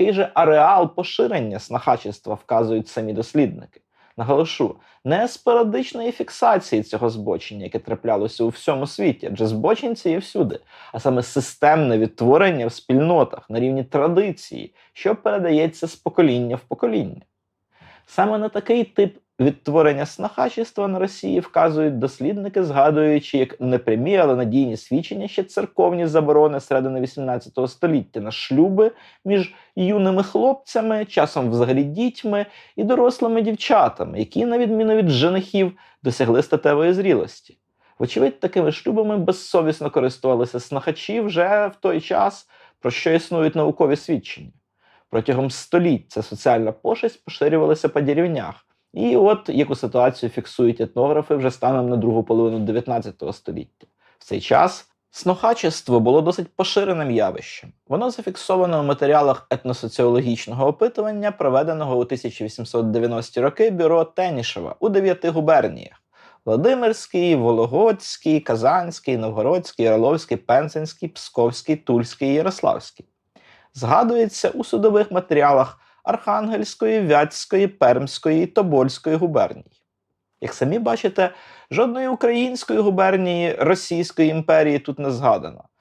який же ареал поширення снахачества вказують самі дослідники. Наголошу, не з періодичної фіксації цього збочення, яке траплялося у всьому світі, адже збочинці є всюди, а саме системне відтворення в спільнотах на рівні традиції, що передається з покоління в покоління. Саме на такий тип відтворення снахачества на Росії вказують дослідники, згадуючи як непрямі, але надійні свідчення ще церковні заборони середини XVIII століття на шлюби між юними хлопцями, часом взагалі дітьми і дорослими дівчатами, які, на відміну від женихів, досягли статевої зрілості. Вочевидь, такими шлюбами безсовісно користувалися снахачі вже в той час, про що існують наукові свідчення. Протягом століть ця соціальна пошесть поширювалася по деревнях. І от яку ситуацію фіксують етнографи вже станом на другу половину 19 століття. В цей час снохачество було досить поширеним явищем. Воно зафіксовано в матеріалах етносоціологічного опитування, проведеного у 1890-ті роки бюро Тенішева у дев'яти губерніях: Владимирський, Вологодський, Казанський, Новгородський, Орловський, Пензенський, Псковський, Тульський Ярославський. Згадується у судових матеріалах Архангельської, Вятської, Пермської і Тобольської губерній. Як самі бачите, жодної української губернії Російської імперії тут не згадано.